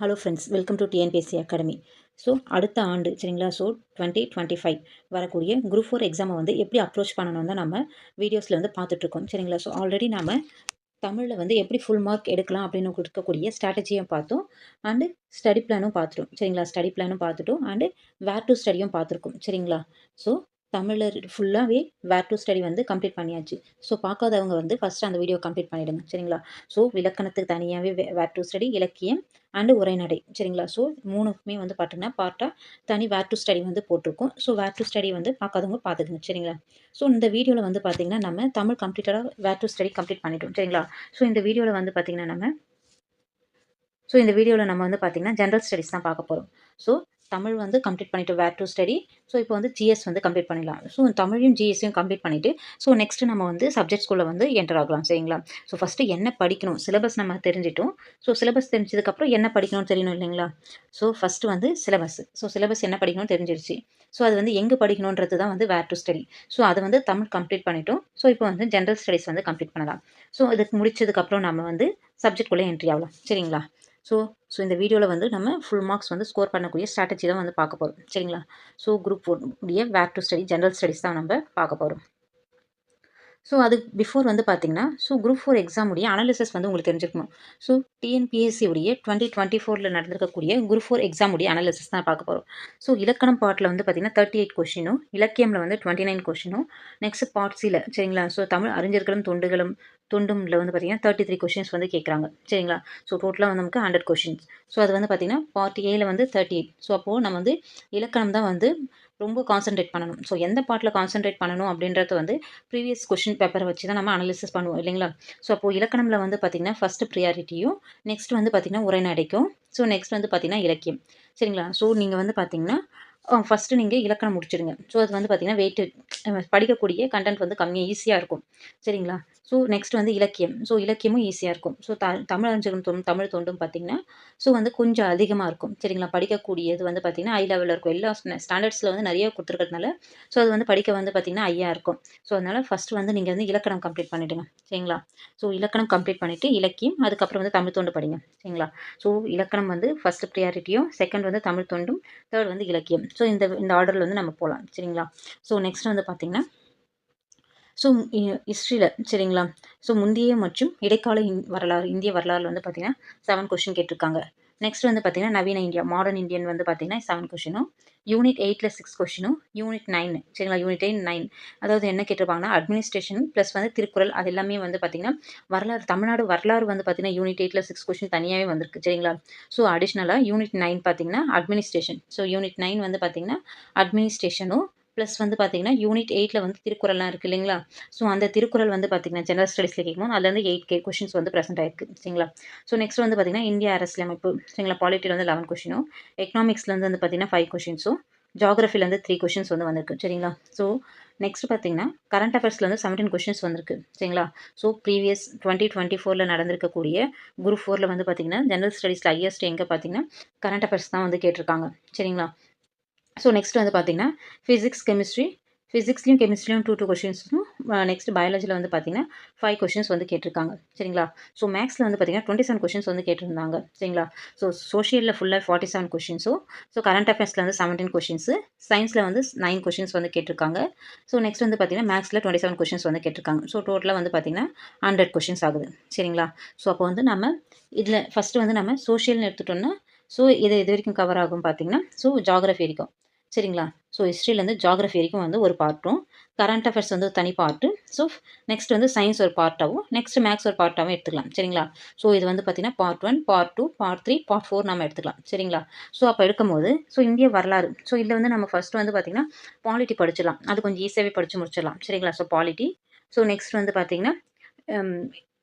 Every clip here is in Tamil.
Hello friends welcome to TNPSC academy so அடுத்த ஆண்டு சரிங்களா? ஸோ டுவெண்ட்டி டுவெண்ட்டி ஃபைவ் வரக்கூடிய குரூப் ஃபோர் எக்ஸாமை வந்து எப்படி அப்ரோச் பண்ணணும் தான் நம்ம வீடியோஸில் வந்து பார்த்துட்ருக்கோம் சரிங்களா? ஸோ ஆல்ரெடி நம்ம தமிழில் வந்து எப்படி ஃபுல் மார்க் எடுக்கலாம் அப்படின்னு கொடுக்கக்கூடிய ஸ்ட்ராட்டஜியும் பார்த்தோம். அண்டு ஸ்டடி பிளானும் பார்த்துட்டோம் சரிங்களா? ஸ்டடி பிளானும் பார்த்துட்டோம். அண்டு வேர் டு ஸ்டடியும் பார்த்துருக்கோம் சரிங்களா? ஸோ தமிழில் ஃபுல்லாகவே வேர் டு ஸ்டடி வந்து கம்ப்ளீட் பண்ணியாச்சு. ஸோ பார்க்காதவங்க வந்து ஃபஸ்ட்டு அந்த வீடியோ கம்ப்ளீட் பண்ணிவிடுங்க சரிங்களா? ஸோ இலக்கணத்துக்கு தனியாகவே வேர் டு ஸ்டடி இலக்கியம் அண்டு உரைநடை. சரிங்களா? ஸோ மூணுக்குமே வந்து பார்த்தீங்கன்னா பார்ட்டாக தனி வேர் டு ஸ்டடி வந்து போட்டிருக்கோம். ஸோ வேர் டு ஸ்டடி வந்து பார்க்காதவங்க பார்த்துக்குங்க சரிங்களா? ஸோ இந்த வீடியோவில் வந்து பார்த்திங்கன்னா நம்ம தமிழ் கம்ப்ளீட்டடாக வேர் டு ஸ்டடி கம்ப்ளீட் பண்ணிட்டோம். சரிங்களா? ஸோ இந்த வீடியோவில் வந்து பார்த்திங்கன்னா நம்ம ஸோ இந்த வீடியோவில் நம்ம வந்து பார்த்திங்கன்னா ஜென்ரல் ஸ்டடிஸ் தான் பார்க்க போகிறோம் ஸோ தமிழ் வந்து கம்ப்ளீட் பண்ணிவிட்டு வேர் டு ஸ்டடி ஸோ இப்போ வந்து ஜிஎஸ் வந்து கம்ப்ளீட் பண்ணிடலாம். ஸோ தமிழையும் ஜிஎஸ்ஸையும் கம்ப்ளீட் பண்ணிவிட்டு ஸோ நெக்ஸ்ட்டு நம்ம வந்து சப்ஜெக்ட் ஸ்கூலில் வந்து என்டர் ஆகலாம் சரிங்களா? ஸோ ஃபஸ்ட்டு என்ன படிக்கணும்? சிலபஸ் நம்ம தெரிஞ்சிட்டோம். ஸோ சிலபஸ் தெரிஞ்சதுக்கப்புறம் என்ன படிக்கணும்னு தெரியணும் இல்லைங்களா? ஸோ ஃபஸ்ட்டு வந்து சிலபஸ் ஸோ சிலபஸ் என்ன படிக்கணும்னு தெரிஞ்சிருச்சு. ஸோ அது வந்து எங்கே படிக்கணுன்றது தான் வந்து வேர் டு ஸ்டடி ஸோ அதை வந்து தமிழ் கம்ப்ளீட் பண்ணிட்டோம். ஸோ இப்போ வந்து ஜென்ரல் ஸ்டடிஸ் வந்து கம்ப்ளீட் பண்ணலாம். ஸோ இதுக்கு முடிச்சதுக்கப்புறம் நம்ம வந்து சப்ஜெக்ட்குள்ளே என்ட்ரி ஆகலாம் சரிங்களா? ஸோ ஸோ இந்த வீடியோவில் வந்து நம்ம ஃபுல் மார்க்ஸ் வந்து ஸ்கோர் பண்ணக்கூடிய ஸ்ட்ராட்டஜி தான் வந்து பார்க்க போகிறோம் சரிங்களா? ஸோ குரூப் உடைய where to study general studies தான் நம்ம பார்க்க போகிறோம் ஸோ அது பிஃபோர் வந்து பார்த்தீங்கன்னா ஸோ குரூப் ஃபோர் எக்ஸாம் உடைய அனாலிசிஸ் வந்து உங்களுக்கு தெரிஞ்சிருக்கணும் ஸோ டிஎன்பிஎஸ்சி உடைய டுவெண்ட்டி டுவெண்ட்டி ஃபோரில் நடந்திருக்கக்கூடிய குரூப் ஃபோர் எக்ஸாம் உடைய அனாலிசிஸ் தான் பார்க்க போகிறோம் ஸோ இலக்கணம் பார்ட்டில் வந்து பார்த்தீங்கன்னா தேர்ட்டி எயிட் கொஷினும் இலக்கியமில் வந்து டுவெண்ட்டி நைன் கொஷினும் நெக்ஸ்ட் பார்ட் சியில் சரிங்களா? ஸோ தமிழ் அறிஞர்களும் தொண்டுகளும் தொண்டுமில் வந்து பார்த்தீங்கன்னா தேர்ட்டி த்ரீ கொஷின்ஸ் வந்து கேட்குறாங்க சரிங்களா? ஸோ டோட்டலாக வந்து நமக்கு ஹண்ட்ரட் கொஷின்ஸ் ஸோ அது வந்து பார்த்திங்கன்னா பார்ட்டி ஏயில் வந்து தேர்ட்டி எயிட் ஸோ அப்போது நம்ம வந்து இலக்கணம் தான் வந்து ரொம்ப கான்சென்ட்ரேட் பண்ணணும். ஸோ எந்த பாட்டில் கான்சென்ட்ரேட் பண்ணணும் அப்படின்றது வந்து ப்ரீவியஸ் கொஷின் பேப்பரை வச்சு தான் நம்ம அனாலிசிஸ் பண்ணுவோம் இல்லைங்களா? ஸோ அப்போது இலக்கணமில் வந்து பார்த்திங்கன்னா ஃபஸ்ட்டு ப்ரியாரிட்டியும் நெக்ஸ்ட் வந்து பார்த்திங்கன்னா உரைநடைக்கும். ஸோ நெக்ஸ்ட் வந்து பார்த்திங்கன்னா இலக்கியம். சரிங்களா? ஸோ நீங்கள் வந்து பார்த்திங்கன்னா ஃபஸ்ட்டு நீங்கள் இலக்கணம் முடிச்சிடுங்க. ஸோ அது வந்து பார்த்திங்கன்னா வெயிட்டு படிக்கக்கூடிய கண்டென்ட் வந்து கம்மியாக ஈஸியாக இருக்கும். சரிங்களா? ஸோ நெக்ஸ்ட் வந்து இலக்கியம். ஸோ இலக்கியமும் ஈஸியாக இருக்கும். ஸோ த தமிழ் அறிஞர்களும் தொண்டும் தமிழ் தொண்டும் பார்த்திங்கன்னா ஸோ வந்து கொஞ்சம் அதிகமாக இருக்கும். சரிங்களா? படிக்கக்கூடியது வந்து பார்த்திங்கன்னா ஐ லெவலில் இருக்கும். எல்லா ஸ்டாண்டர்ட்ஸில் வந்து நிறைய கொடுத்துருக்கிறதுனால ஸோ அது வந்து படிக்க வந்து பார்த்திங்கன்னா ஐயா இருக்கும். ஸோ அதனால் ஃபஸ்ட்டு வந்து நீங்கள் வந்து இலக்கணம் கம்ப்ளீட் பண்ணிவிடுங்க சரிங்களா? ஸோ இலக்கணம் கம்ப்ளீட் பண்ணிவிட்டு இலக்கியம் அதுக்கப்புறம் வந்து தமிழ் தொண்டு படிங்க. சரிங்களா? ஸோ இலக்கணம் வந்து ஃபஸ்ட்டு ப்ரியாரிட்டியும் செகண்ட் வந்து தமிழ் தொண்டும் தேர்ட் வந்து இலக்கியம். ஸோ இந்த இந்த ஆர்டரில் வந்து நம்ம போகலாம் சரிங்களா? ஸோ நெக்ஸ்ட் வந்து பார்த்திங்கன்னா ஸோ ஹிஸ்ட்ரியில் சரிங்களா? ஸோ முந்தைய மற்றும் இடைக்கால வரலாறு இந்திய வரலாறு வந்து பார்த்திங்கன்னா செவன் கொஷின் கேட்டிருக்காங்க. நெக்ஸ்ட் வந்து பார்த்திங்கன்னா நவீன இந்தியா மாடர்ன் இந்தியன் வந்து பார்த்திங்கன்னா செவன் கொஷினும் யூனிட் எயிட்டில் சிக்ஸ் கொஷினும் யூனிட் நைன் சரிங்களா? யூனிட் எயிட் நைன் அதாவது என்ன கேட்டிருப்பாங்கன்னா அட்மினிஸ்ட்ரேஷன் ப்ளஸ் வந்து திருக்குறள் அது எல்லாமே வந்து பார்த்திங்கன்னா வரலாறு தமிழ்நாடு வரலாறு வந்து பார்த்திங்கன்னா யூனிட் எயிட்டில் சிக்ஸ் கொஷின் தனியாகவே வந்திருக்கு சரிங்களா? ஸோ அடிஷ்னலாக யூனிட் நைன் பார்த்திங்கன்னா அட்மினிஸ்ட்ரேஷன் ஸோ யூனிட் நைன் வந்து பார்த்திங்கன்னா அட்மினிஸ்ட்ரேஷனும் ப்ளஸ் வந்து பார்த்தீங்கன்னா யூனிட் எயிட்டில் வந்து திருக்குறள்லாம் இருக்குது இல்லைங்களா? ஸோ அந்த திருக்குறள் வந்து பார்த்தீங்கன்னா ஜெனரல் ஸ்டடீஸில் கேட்கும்போது அதுலேருந்து எயிட் கே கொஷின்ஸ் வந்து ப்ரெசென்ட் ஆயிருக்கு சரிங்களா? ஸோ நெக்ஸ்ட் வந்து பார்த்தீங்கன்னா இந்திய அரசியலமைப்பு சரிங்களா? பாலிட்டியில் வந்து லெவன் கொஷினும் எக்கனாமிக்ஸ்லேருந்து வந்து பார்த்தீங்கன்னா ஃபைவ் கொஷின்ஸும் ஜாகிரஃபிலேருந்து த்ரீ கொஷின்ஸ் வந்து வந்திருக்கு சரிங்களா? ஸோ நெக்ஸ்ட் பார்த்தீங்கன்னா கரண்ட் அஃபேர்ஸ்லேருந்து செவன்டீன் கொஷின்ஸ் வந்திருக்கு சரிங்களா? ஸோ ப்ரீவியஸ் டுவெண்ட்டி டுவெண்ட்டி ஃபோரில் நடந்திருக்கக்கூடிய குரூப் ஃபோரில் வந்து பார்த்தீங்கன்னா ஜென்ரல் ஸ்டடீஸில் ஐஎஸ்டி எங்கே பார்த்தீங்கன்னா கரண்ட் அஃபேர்ஸ் தான் வந்து கேட்டிருக்காங்க சரிங்களா? ஸோ நெக்ஸ்ட் வந்து பார்த்தீங்கன்னா ஃபிசிக்ஸ் கெமிஸ்ட்ரி ஃபிசிக்ஸ்லையும் கெமிஸ்ட்ரியும் டூ டூ கொஷின்ஸும் நெக்ஸ்ட் பயாலஜியில் வந்து பார்த்தீங்கன்னா ஃபைவ் கொஷின்ஸ் வந்து கேட்டிருக்காங்க. சரிங்களா? ஸோ மேக்ஸில் வந்து பார்த்தீங்கன்னா டுவெண்ட்டி செவன் கொஷின்ஸ் வந்து கேட்டிருந்தாங்க. சரிங்களா? ஸோ சோஷியலில் ஃபுல்லாக ஃபார்ட்டி செவன் கொஷின்ஸும் ஸோ கரண்ட் அஃபேர்ஸில் வந்து செவன்டீன் கொஷின்ஸு சயின்ஸில் வந்து நைன் கொஷின்ஸ் வந்து கேட்டிருக்காங்க. ஸோ நெக்ஸ்ட் வந்து பார்த்தீங்கன்னா மேக்ஸில் டுவெண்ட்டி செவன் கொஷின்ஸ் வந்து கேட்டிருக்காங்க. ஸோ டோட்டலாக வந்து பார்த்தீங்கன்னா ஹண்ட்ரட் கொஷின்ஸ் ஆகுது. சரிங்களா? ஸோ அப்போ வந்து நம்ம இதில் ஃபஸ்ட்டு வந்து நம்ம சோஷியல்னு எடுத்துட்டோம்னா ஸோ இது இது வரைக்கும் கவர் ஆகும் பார்த்தீங்கன்னா ஸோ ஜாகிரஃபி இருக்கும் சரிங்களா? ஸோ ஹிஸ்ட்ரியிலேருந்து ஜாகிரஃபி வரைக்கும் வந்து ஒரு பார்ட்டும் கரண்ட் அஃபேர்ஸ் வந்து தனி பார்ட்டு ஸோ நெக்ஸ்ட் வந்து சயின்ஸ் ஒரு பார்ட்டாகவும் நெக்ஸ்ட் மேக்ஸ் ஒரு பார்ட்டாகவும் எடுத்துக்கலாம். சரிங்களா? ஸோ இது வந்து பார்த்திங்கன்னா part one part two part three part four நம்ம எடுத்துக்கலாம். சரிங்களா? ஸோ அப்போ எடுக்கும்போது ஸோ இந்திய வரலாறு. ஸோ இதில் வந்து நம்ம ஃபஸ்ட்டு வந்து பார்த்திங்கன்னா பாலிட்டி படிச்சிடலாம். அது கொஞ்சம் ஈஸியாகவே படித்து முடிச்சிடலாம். சரிங்களா? ஸோ பாலிட்டி ஸோ நெக்ஸ்ட் வந்து பார்த்திங்கன்னா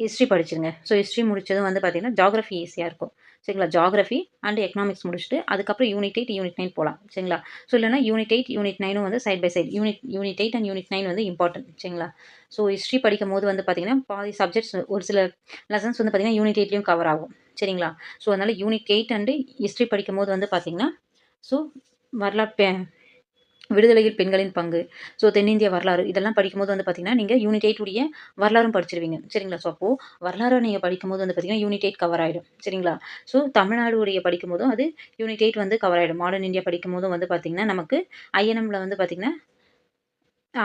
ஹிஸ்ட்ரி படிச்சுருங்க. ஸோ ஹிஸ்ட்ரி முடித்ததும் வந்து பார்த்திங்கன்னா ஜாகிரஃபி ஈஸியாக இருக்கும். சரிங்களா? ஜாகிரஃபி அண்ட் எக்கனாமிக்ஸ் முடிச்சுட்டு அதுக்கப்புறம் யூனிட் எயிட் யூனிட் நைன் போகலாம் சரிங்களா? ஸோ இல்லைனா யூனிட் எயிட் யூனிட் நைனும் வந்து side by side unit unit eight and unit nine வந்து இம்பார்ட்டன்ட் சரிங்களா? ஸோ ஹிஸ்ட்ரி படிக்கும் போது வந்து பார்த்திங்கன்னா பாதி சப்ஜெக்ட்ஸ் ஒரு சில லெசன்ஸ் வந்து பார்த்திங்கன்னா யூனிட் எயிட்லேயும் கவர் ஆகும் சரிங்களா? ஸோ அதனால் யூனிட் எயிட் அண்டு ஹிஸ்ட்ரி படிக்கும் போது வந்து பார்த்திங்கன்னா ஸோ வரலாறு விடுதலையில் பெண்களின் பங்கு. ஸோ தென்னிந்திய வரலாறு. இதெல்லாம் படிக்கும்போது வந்து பார்த்தீங்கன்னா நீங்கள் யூனிட் எயிட் உடைய வரலாறும் படிச்சிருவீங்க. சரிங்களா? ஸோ அப்போது வரலாறு நீங்கள் படிக்கும்போது வந்து பார்த்திங்கன்னா யூனிட் எயிட் கவர் ஆகிடும் சரிங்களா? ஸோ தமிழ்நாடு உடைய படிக்கும்போதும் அது யூனிட் எயிட் வந்து கவர் ஆகிடும் மாடர்ன் இந்தியா படிக்கும்போதும் வந்து பார்த்திங்கன்னா நமக்கு ஐஎன்எம்மில் வந்து பார்த்திங்கன்னா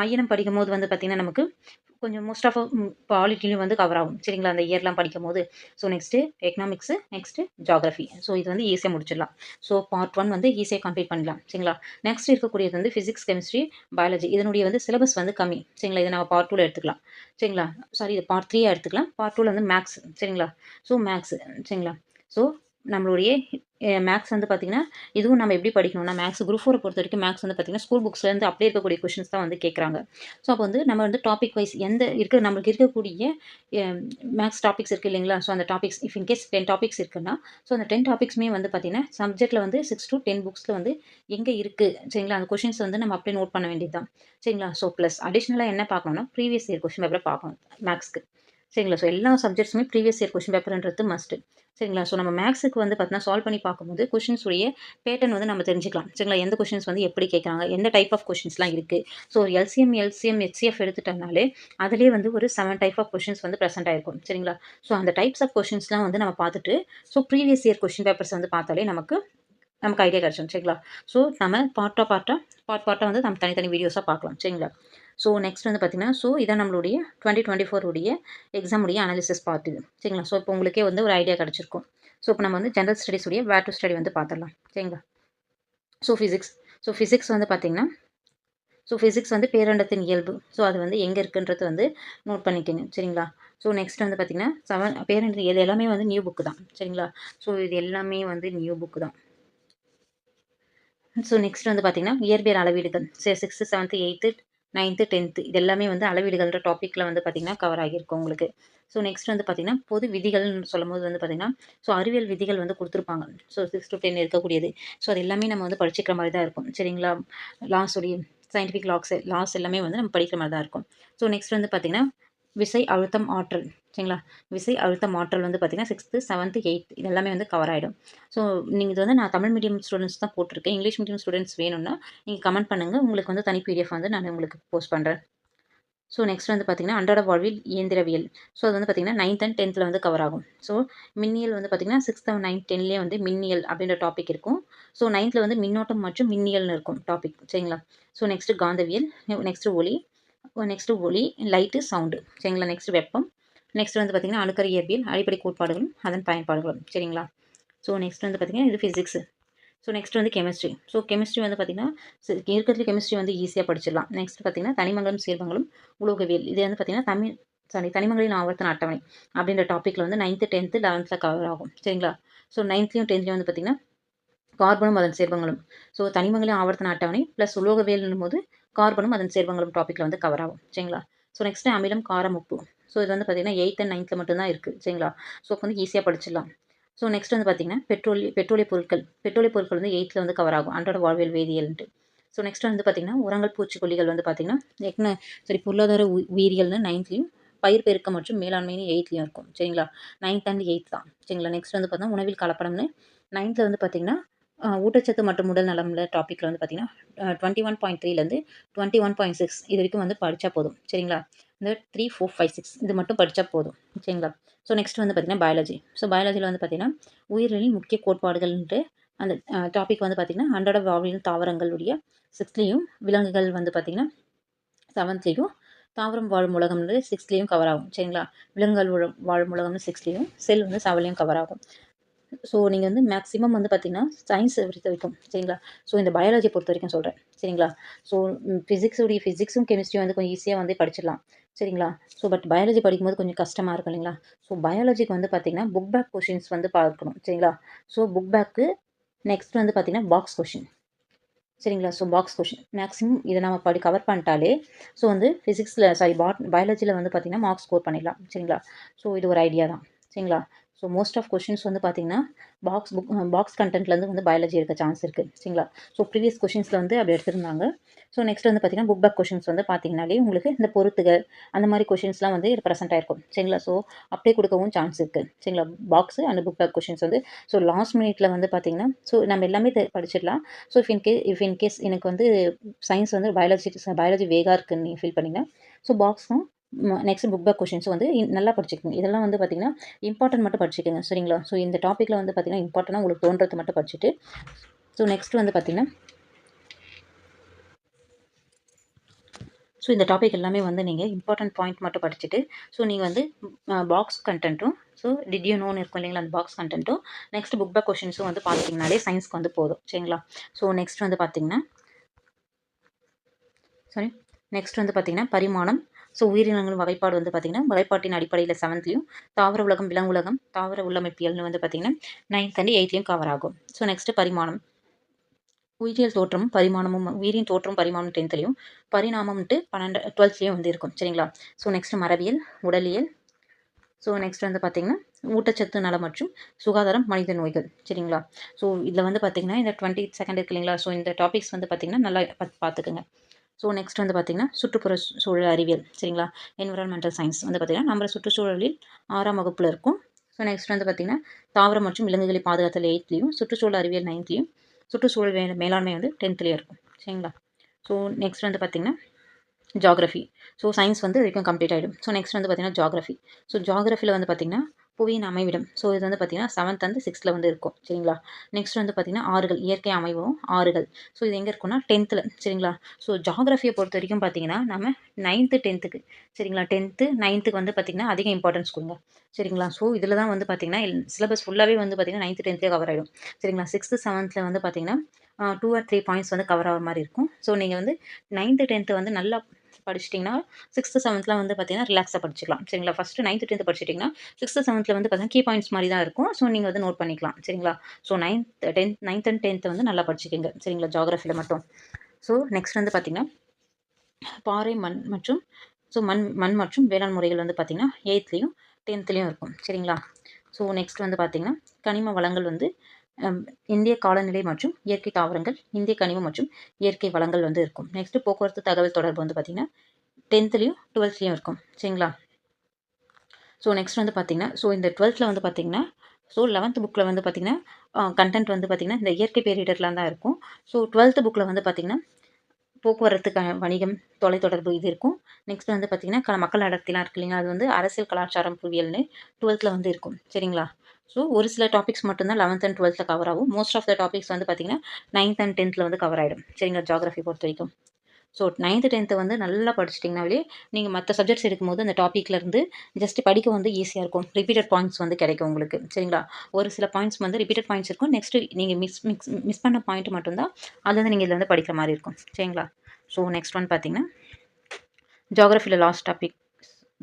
ஐஎன்எம் படிக்கும்போது வந்து பார்த்திங்கன்னா நமக்கு கொஞ்சம் மோஸ்ட் ஆஃப் பாலிட்டிலையும் வந்து கவர் ஆகும். சரிங்களா? அந்த இயர்லாம் படிக்கும் போது so next economics next geography so இது வந்து ஈஸியாக முடிச்சிடலாம். ஸோ பார்ட் ஒன் வந்து ஈஸியாக கம்ப்ளீட் பண்ணலாம் சரிங்களா? நெக்ஸ்ட் இருக்கக்கூடியது வந்து ஃபிசிக்ஸ் கெமிஸ்ட்ரி பயாலஜி இதனுடைய வந்து சிலபஸ் வந்து கம்மி. சரிங்களா? இதை நம்ம பார்ட் டூவில் எடுத்துக்கலாம். சரிங்களா? சாரி இது பார்ட் த்ரீயாக எடுத்துக்கலாம். பார்ட் டூவில் வந்து மேக்ஸ் சரிங்களா? ஸோ மேக்ஸ் சரிங்களா? ஸோ நம்மளுடைய மேக்ஸ் வந்து பார்த்திங்கன்னா இதுவும் நம்ம எப்படி படிக்கணும்னா மேக்ஸ் குரூப் ஃபோரை பொறுத்த வரைக்கும் மேக்ஸ் வந்து பார்த்திங்கன்னா ஸ்கூல் புக்ஸ்லேருந்து அப்படியே இருக்கக்கூடிய கொஷின்ஸ் தான் வந்து கேட்குறாங்க ஸோ அப்போ வந்து நம்ம வந்து டாபிக் வைஸ் எந்த இருக்க நம்மளுக்கு இருக்கக்கூடிய மேக்ஸ் டாபிக்ஸ் இருக்குது இல்லைங்களா? ஸோ அந்த topics if in case ten topics இருக்குன்னா ஸோ அந்த டென் டாபிக்ஸுமே வந்து பார்த்திங்கன்னா சப்ஜெக்ட்டில் வந்து சிக்ஸ் டு டென் புக்ஸில் வந்து எங்கே இருக்குது சரிங்களா? அந்த கொஷின்ஸ் வந்து நம்ம அப்படியே நோட் பண்ண வேண்டியது தான் சரிங்களா ஸோ ப்ளஸ் அடிஷ்னலாக என்ன பார்க்கணும்னா ப்ரீவியஸ் இயர் கொஷின் பேப்பரை பார்க்கணும் மேக்ஸ்க்கு சரிங்களா? ஸோ எல்லா சப்ஜெக்ட்ஸுமே ப்ரீவியஸ் இயர் கொஷின் பேப்பர்ன்றது மஸ்ட்டு சரிங்களா? ஸோ நம்ம மேக்ஸுக்கு வந்து பார்த்தீங்கன்னா சால்வ் பண்ணி பார்க்கும்போது கொஷின்ஸ் உடைய பேட்டர்ன் வந்து நம்ம தெரிஞ்சுக்கலாம். சரிங்களா? எந்த கொஷின்ஸ் வந்து எப்படி கேட்குறாங்க? எந்த டைப் ஆஃப் கொஷின்ஸ்லாம் இருக்குது ஸோ எல்சிஎம் எல்சிஎம் ஹெச்சிஎஃப் எடுத்துட்டோம்னாலே அதிலே வந்து ஒரு செவன் டைப் ஆஃப் கொஷின்ஸ் வந்து ப்ரெசென்ட் ஆயிருக்கும். சரிங்களா? ஸோ அந்த டைப்ஸ் ஆஃப் கொஷின்ஸ்லாம் வந்து நம்ம பார்த்துட்டு so previous year question papers வந்து பார்த்தாலே நமக்கு நமக்கு ஐடியா கிடச்சிடும் சரிங்களா? ஸோ நம்ம பார்ட்டாக பார்ட்டாக பார்ட் பார்ட்டாக வந்து நம்ம தனித்தனி வீடியோஸாக பார்க்கலாம். சரிங்களா? ஸோ நெக்ஸ்ட் வந்து பார்த்திங்கன்னா ஸோ இதான் நம்மளுடைய டுவெண்ட்டி டுவெண்ட்டி ஃபோர் உடைய எக்ஸாமுடைய அனாலிசிஸ் பார்ட் இது சரிங்களா? ஸோ இப்போ உங்களுக்கே வந்து ஒரு ஐடியா கிடச்சிருக்கும். ஸோ இப்போ நம்ம வந்து ஜென்ரல் ஸ்டடிஸ் உடைய வேர் டு ஸ்டடி வந்து பார்த்துடலாம். சரிங்களா? ஸோ ஃபிசிக்ஸ் ஸோ ஃபிசிக்ஸ் வந்து பார்த்திங்கன்னா ஸோ ஃபிசிக்ஸ் வந்து பேரண்டத்தின் இயல்பு. ஸோ அது வந்து எங்கே இருக்குன்றது வந்து நோட் பண்ணிக்கோங்க. சரிங்களா? ஸோ நெக்ஸ்ட் வந்து பார்த்திங்கன்னா செவன் பேரண்ட் இது எல்லாமே வந்து நியூ புக்கு தான். சரிங்களா? ஸோ இது எல்லாமே வந்து நியூ புக்கு தான். ஸோ நெக்ஸ்ட் வந்து பார்த்திங்கன்னா இயற்பியல் அளவீடுகள். Say sixth seventh eighth ninth tenth இது எல்லாமே வந்து அளவீடுகள்ன்ற டாப்பிக்கில் வந்து பார்த்திங்கன்னா கவர் ஆகியிருக்கும் உங்களுக்கு. ஸோ நெக்ஸ்ட் வந்து பார்த்திங்கன்னா பொது விதிகள்னு சொல்லும்போது வந்து பார்த்திங்கன்னா ஸோ அறிவியல் விதிகள் வந்து கொடுத்துருப்பாங்க. ஸோ சிக்ஸ் டு டென் இருக்கக்கூடியது. ஸோ அது எல்லாமே நம்ம வந்து படிச்சிக்கிற மாதிரி தான் இருக்கும். சரிங்களா? லாஸ் சயின்டிஃபிக் லாக்ஸ் லாஸ் எல்லாமே வந்து நம்ம படிக்கிற மாதிரி தான் இருக்கும். ஸோ நெக்ஸ்ட் வந்து பார்த்திங்கன்னா விசை அழுத்தம் ஆற்றல். சரிங்களா? விசை அழுத்தம் ஆற்றல் வந்து பார்த்திங்கன்னா சிக்ஸ்த்து செவன்த்து எயித் இது எல்லாமே வந்து கவர் ஆகிடும் ஸோ நீங்கள் இது வந்து நான் தமிழ் மீடியம் ஸ்டூடெண்ட்ஸ் தான் போட்டிருக்கேன். இங்கிலீஷ் மீடியம் ஸ்டூடெண்ட்ஸ் வேணும்னா நீங்கள் கமெண்ட் பண்ணுங்கள் உங்களுக்கு வந்து தனி பிடிஎஃப் வந்து நான் உங்களுக்கு போஸ்ட் பண்ணுறேன் ஸோ நெக்ஸ்ட் வந்து பார்த்திங்கன்னா அன்றாட வாழ்வில் இயந்திரவியல். ஸோ அது வந்து பார்த்திங்கன்னா நைன்த் அண்ட் டென்த்தில் வந்து கவர் ஆகும். ஸோ மின்னியல் வந்து பார்த்திங்கன்னா சிக்ஸ்த் நைன்த் டென்லேயே வந்து மின்னியல் அப்படின்ற டாபிக் இருக்கும். ஸோ நைன்த்தில் வந்து மின்னோட்டம் மற்றும் மின்னியல்னு இருக்கும் டாபிக் சரிங்களா? ஸோ நெக்ஸ்ட்டு காந்தவியல் நெக்ஸ்ட்டு ஒளி நெக்ஸ்ட்டு ஒளி லைட்டு சவுண்டு சரிங்களா? நெக்ஸ்ட் வெப்பம். நெக்ஸ்ட் வந்து பார்த்திங்கன்னா அணுக்கரு இயற்பியல் அடிப்படை கோட்பாடுகளும் அதன் பயன்பாடுகளும். சரிங்களா? ஸோ நெக்ஸ்ட் வந்து பார்த்திங்கன்னா இது ஃபிசிக்ஸு ஸோ நெக்ஸ்ட் வந்து கெமிஸ்ட்ரி ஸோ கெமிஸ்ட்ரி வந்து பார்த்திங்கன்னா இருக்கிறதுல கெமிஸ்ட்ரி வந்து ஈஸியாக படிச்சிடலாம். நெக்ஸ்ட் பார்த்திங்கன்னா தனிமங்களும் சேர்மங்களும் உலோகவியல். இது வந்து பார்த்திங்கன்னா தமிழ் சாரி தனிமங்களின் ஆவர்த்தன அட்டவணை அப்படின்ற டாப்பிக்கில் வந்து நைன்த்து டென்த்து லெவன்த்தில் கவர் ஆகும். சரிங்களா? ஸோ நைன்த்லேயும் டென்த்லேயும் வந்து பார்த்திங்கன்னா கார்பனும் அதன் சேர்மங்களும். ஸோ தனிமங்களின் ஆவர்த்தன அட்டவணை ப்ளஸ் உலோகவியல்னும் போது கார்பனும் அதன் சேர்மங்களும் டாப்பிக்கில் வந்து கவர் ஆகும். சரிங்களா? ஸோ நெக்ஸ்ட்டு அமிலம் காரம் உப்பு ஸோ இது வந்து பார்த்திங்கன்னா எயித் அண்ட் நைன்த்தில் மட்டும்தான் இருக்குது சரிங்களா? ஸோ அப்போ வந்து ஈஸியாக படிச்சிடலாம். ஸோ நெக்ஸ்ட் வந்து பார்த்திங்கன்னா பெட்ரோலிய பெட்ரோலிய பொருட்கள். பெட்ரோலிய பொருட்கள் வந்து எயித்தில் வந்து கவர் ஆகும் அன்றோட வாழ்வியல் வேதியியல்ன்ட்டு. ஸோ நெக்ஸ்ட் வந்து பார்த்திங்கன்னா உரங்கள் பூச்சிக்கொல்லிகள் வந்து பார்த்திங்கன்னா எக்ன சரி பொருளாதார உயிரியல்னு நைன்த்லேயும் பயிர் பெருக்கம் மற்றும் மேலாண்மைன்னு எயித்லேயும் இருக்கும் சரிங்களா? நைன்த் அண்ட் எயித் தான் சரிங்களா? நெக்ஸ்ட் வந்து பார்த்தீங்கன்னா உணவில் கலப்படம்னு. நைன்த்தில் வந்து பார்த்திங்கன்னா ஊட்டச்சத்து மற்றும் உடல் நலம்ல டாப்பிக்கில் வந்து பார்த்திங்கன்னா டுவெண்ட்டி ஒன் பாயிண்ட் த்ரீலேருந்து டுவெண்ட்டி ஒன் பாயிண்ட் சிக்ஸ் இது வரைக்கும் வந்து படித்தா போதும் சரிங்களா? இந்த த்ரீ ஃபோர் ஃபைவ் சிக்ஸ் இது மட்டும் படித்தா போதும். சரிங்களா? ஸோ நெக்ஸ்ட் வந்து பார்த்திங்கன்னா பயாலஜி ஸோ பயாலஜியில் வந்து பார்த்திங்கன்னா உயிரினின் முக்கிய கோட்பாடுகள்ன்ட்டு அந்த டாபிக் வந்து பார்த்திங்கன்னா அன்றாட வாழ்வியல் தாவரங்களுடைய சிக்ஸ்த்லேயும் விலங்குகள் வந்து பார்த்திங்கன்னா செவன்த்லேயும் தாவரம் வாழும் உலகம்னு சிக்ஸ்த்லேயும் கவர் ஆகும். சரிங்களா? விலங்குகள் வாழும் உலகம்னு சிக்ஸ்த்லேயும் செல் வந்து செவன்லேயும் கவர் ஆகும். ஸோ நீங்கள் வந்து மேக்ஸிமம் வந்து பார்த்திங்கன்னா சயின்ஸ் பொறுத்த வரைக்கும் சரிங்களா? ஸோ இந்த பயாலஜி பொறுத்த வரைக்கும் சொல்கிறேன் சரிங்களா? ஸோ ஃபிசிக்ஸுடைய ஃபிசிக்ஸும் கெமிஸ்ட்ரியும் வந்து கொஞ்சம் ஈஸியாக வந்து படிச்சிடலாம். சரிங்களா? ஸோ பட் பயாலஜி படிக்கும்போது கொஞ்சம் கஷ்டமாக இருக்கும் இல்லைங்களா? ஸோ பயாலஜிக்கு வந்து பார்த்திங்கன்னா புக் பேக் கொஷின்ஸ் வந்து பார்க்கணும் சரிங்களா? ஸோ புக் பேக்கு நெக்ஸ்ட் வந்து பார்த்திங்கன்னா பாக்ஸ் கொஷின் சரிங்களா? ஸோ பாக்ஸ் கொஷின் மேக்ஸிமம் இதை நம்ம படி கவர் பண்ணிட்டாலே ஸோ வந்து ஃபிசிக்ஸில் சாரி பாட் பயாலஜியில் வந்து பார்த்திங்கன்னா மார்க்ஸ் ஸ்கோர் பண்ணிடலாம் சரிங்களா? ஸோ இது ஒரு ஐடியா தான் சரிங்களா? ஸோ மோஸ்ட் ஆஃப் கொஷின்ஸ் வந்து பார்த்தீங்கன்னா பாக்ஸ் புக் பாக்ஸ் கண்டென்ட்லேருந்து வந்து பயாலஜி இருக்க சான்ஸ் இருக்குது சரிங்களா? ஸோ ப்ரீவியஸ் கொஷின்ஸில் வந்து அப்படி எடுத்திருந்தாங்க. ஸோ நெக்ஸ்ட் வந்து பார்த்தீங்கன்னா புக் பேக் கொஷின்ஸ் வந்து பார்த்தீங்கனாலே உங்களுக்கு இந்த பொருத்துகள் அந்த மாதிரி கொஷின்ஸ்லாம் வந்து ப்ரெசென்ட் ஆயிருக்கும் சரிங்களா? ஸோ அப்படியே கொடுக்கவும் சான்ஸ் இருக்குது சரிங்களா? Box and book back questions வந்து ஸோ லாஸ்ட் மினிட்ல வந்து பார்த்தீங்கன்னா ஸோ நம்ம எல்லாமே படிச்சிடலாம். ஸோ இஃப் இன் கே இஃப் இன் கேஸ் எனக்கு வந்து சயின்ஸ் வந்து பயாலஜி பயாலஜி வேகாக இருக்குன்னு நீங்கள் ஃபீல் பண்ணீங்கன்னா ஸோ பாக்ஸும் நெக்ஸ்ட் புக் பேக் கொஷின்ஸ் வந்து நல்லா படிச்சுக்கோங்க. இதெல்லாம் வந்து பார்த்தீங்கன்னா இம்பார்ட்டன்ட் மட்டும் படிச்சுக்கோங்க சரிங்களா? ஸோ இந்த டாப்பிக்கில் வந்து பார்த்தீங்கன்னா இம்பார்ட்டண்டாக உங்களுக்கு தோன்றது மட்டும் படிச்சுட்டு ஸோ நெக்ஸ்ட் வந்து பார்த்திங்கன்னா ஸோ இந்த டாபிக் எல்லாமே வந்து நீங்கள் இம்பார்ட்டன்ட் பாயிண்ட் மட்டும் படிச்சுட்டு ஸோ நீங்கள் வந்து பாக்ஸ் கண்டென்ட்டும் ஸோ டிடியோ நோன் இருக்கும் இல்லைங்களா அந்த பாக்ஸ் கண்டென்ட்டும் நெக்ஸ்ட் புக் பேக் கொஷின்ஸும் வந்து பார்த்தீங்கனாலே சயின்ஸ்க்கு வந்து போதும் சரிங்களா? ஸோ நெக்ஸ்ட் வந்து பார்த்திங்கன்னா சாரி நெக்ஸ்ட் வந்து பார்த்திங்கன்னா பரிமாணம் ஸோ உயிரினங்கள் வகைப்பாடு வந்து பார்த்திங்கன்னா வகைப்பாட்டின் அடிப்படையில் செவன்த்லையும் தாவர உலகம் விலங்குலகம் தாவர உள்ளமைப்பியல்னு வந்து பார்த்தீங்கன்னா நைன்த் அண்ட் எயித்லையும் கவர் ஆகும். ஸோ நெக்ஸ்ட்டு பரிமாணம். உயிரியல் தோற்றமும் பரிமாணமும் உயிரின் தோற்றம் பரிமாணம் டென்த்லையும் பரிணாமம்ட்டு பன்னெண்டு டுவெல்த்லேயும் வந்து இருக்கும். சரிங்களா? ஸோ நெக்ஸ்ட் மரபியல் உடலியல். ஸோ நெக்ஸ்ட் வந்து பார்த்தீங்கன்னா ஊட்டச்சத்து நலம் மற்றும் சுகாதாரம் மனித நோய்கள். சரிங்களா? ஸோ இதில் வந்து பார்த்திங்கன்னா இந்த டுவெண்ட்டி செகண்ட் இருக்கு இல்லைங்களா? ஸோ இந்த டாபிக்ஸ் வந்து பார்த்திங்கன்னா நல்லா பா- பார்த்துக்குங்க ஸோ நெக்ஸ்ட் வந்து பார்த்தீங்கன்னா சுற்றுப்புற சூழல் அறிவியல் சரிங்களா? என்விரான்மெண்டல் சயின்ஸ் வந்து பார்த்தீங்கன்னா நம்ம சுற்றுச்சூழலில் ஆறாம் வகுப்பில் இருக்கும். ஸோ நெக்ஸ்ட் வந்து பார்த்தீங்கன்னா தாவரம் மற்றும் விலங்குகளை பாதுகாத்தல் எயித்லையும் சுற்றுச்சூழல் அறிவியல் நைன்த்லேயும் சுற்றுச்சூழல் மே மேலாண்மை வந்து டென்த்லேயும் இருக்கும் சரிங்களா? ஸோ நெக்ஸ்ட் வந்து பார்த்திங்கன்னா ஜாகிரஃபி ஸோ சயின்ஸ் வந்து வரைக்கும் கம்ப்ளீட் ஆகிடும் ஸோ நெக்ஸ்ட் வந்து பார்த்தீங்கன்னா ஜாகிரஃபி ஸோ ஜாகிரஃபியில் வந்து பார்த்தீங்கன்னா புவியின் அமைவிடம். ஸோ இது வந்து பார்த்தீங்கன்னா செவன்த் வந்து சிக்ஸ்த்தில் வந்து இருக்கும். சரிங்களா? நெக்ஸ்ட் வந்து பார்த்தீங்கன்னா ஆறுகள் இயற்கை அமைவும் ஆறுகள். ஸோ இது எங்கே இருக்கும்னா டென்த்தில் சரிங்களா? ஸோ ஜாகிரஃபியை பொறுத்த வரைக்கும் பார்த்தீங்கன்னா நம்ம நைன்த்து டென்த்துக்கு சரிங்களா? டென்த்து நைன்த்துக்கு வந்து பார்த்தீங்கன்னா அதிக இம்பார்ட்டன்ஸ் கொடுங்க. சரிங்களா? ஸோ இதில் தான் வந்து பார்த்தீங்கன்னா சிலபஸ் ஃபுல்லாகவே வந்து பார்த்திங்கன்னா நைன்த்து டென்த்லேயே கவர் ஆகிடும் சரிங்களா? சிக்ஸ்த்து செவன்த்தில் வந்து பார்த்திங்கன்னா டூ ஆர் த்ரீ பாயிண்ட்ஸ் வந்து கவர் ஆகிற மாதிரி இருக்கும். ஸோ நீங்கள் வந்து நைன்த்து டென்த்து வந்து நல்லா படிச்சிட்டிங்கன்னா சிக்ஸ்த்து செவன்த்தில் வந்து பார்த்தீங்கன்னா ரிலாக்ஸாக படிச்சிக்கலாம். சரிங்களா? ஃபஸ்ட்டு நைன்த்து டென்த்து படிச்சிட்டிங்கன்னா சிக்ஸ்த்து செவன்த்தில் வந்து பார்த்தீங்கன்னா கீ பாயிண்ட்ஸ் மாதிரி தான் இருக்கும். ஸோ நீங்கள் வந்து நோட் பண்ணிக்கலாம். சரிங்களா? So ninth tenth ninth and tenth வந்து நல்லா படிச்சிக்கோங்க. சரிங்களா? ஜாகிரஃபியில் மட்டும். ஸோ நெக்ஸ்ட் வந்து பார்த்தீங்கன்னா பாறை மண் மற்றும் ஸோ மண் மண் மற்றும் வேளாண் முறைகள் வந்து பார்த்திங்கன்னா எயித்துலேயும் டென்த்துலேயும் இருக்கும். சரிங்களா? ஸோ நெக்ஸ்ட் வந்து பார்த்திங்கன்னா கனிம வளங்கள் வந்து இந்திய காலநிலை மற்றும் இயற்கை தாவரங்கள் இந்திய கனிமம் மற்றும் இயற்கை வளங்கள் வந்து இருக்கும். நெக்ஸ்ட் போக்குவரத்து தகவல் தொடர்பு வந்து பார்த்திங்கன்னா டென்த்லேயும் டுவெல்த்லேயும் இருக்கும். சரிங்களா? ஸோ நெக்ஸ்ட் வந்து பார்த்திங்கன்னா ஸோ இந்த டுவெல்த்தில் வந்து பார்த்திங்கன்னா ஸோ லெவன்த் புக்கில் வந்து பார்த்திங்கன்னா கண்டென்ட் வந்து பார்த்திங்கன்னா இந்த இயற்கை பேரிடர்லாம் தான் இருக்கும். ஸோ டுவெல்த் புக்கில் வந்து பார்த்திங்கன்னா போக்குவரத்து க வணிகம் தொலைத்தொடர்பு இது இருக்கும். நெக்ஸ்ட் வந்து பார்த்திங்கன்னா க மக்கள் அடர்த்திலாம் இருக்கு இல்லைங்களா? அது வந்து அரசியல் கலாச்சாரம் புவியல்னு டுவெல்த்தில் வந்து இருக்கும். சரிங்களா? ஸோ ஒரு சில டாபிக்ஸ் மட்டும்தான் லெவன்த் அண்ட் டுவெல்த்தில் கவர் ஆகும். மோஸ்ட் ஆஃப் த டாபிக்ஸ் வந்து பார்த்திங்கன்னா நைன்த் அண்ட் டென்த்தில் வந்து கவர் ஆகிடும் சரிங்களா? ஜாகிரஃபி பொறுத்த வரைக்கும். ஸோ நைன்த்து டென்த்து வந்து நல்லா படிச்சிட்டிங்கனாலே நீங்கள் மற்ற சப்ஜெக்ட்ஸ் எடுக்கும்போது அந்த டாப்பிக்லேருந்து ஜஸ்ட் படிக்க வந்து ஈஸியாக இருக்கும். ரிப்பீட்டட் பாயிண்ட்ஸ் வந்து கிடைக்கும் உங்களுக்கு. சரிங்களா? ஒரு சில பாயிண்ட்ஸ் வந்து ரிப்பீட்டட் பாயிண்ட்ஸ் இருக்கும். நெக்ஸ்ட் நீங்கள் மிஸ் மிக்ஸ் மிஸ் பண்ண பாயிண்ட் மட்டும்தான் அது வந்து நீங்கள் இதில் வந்து படிக்கிற மாதிரி இருக்கும். சரிங்களா? ஸோ நெக்ஸ்ட் ஒன் பார்த்தீங்கன்னா ஜாகிரஃபியில் last topic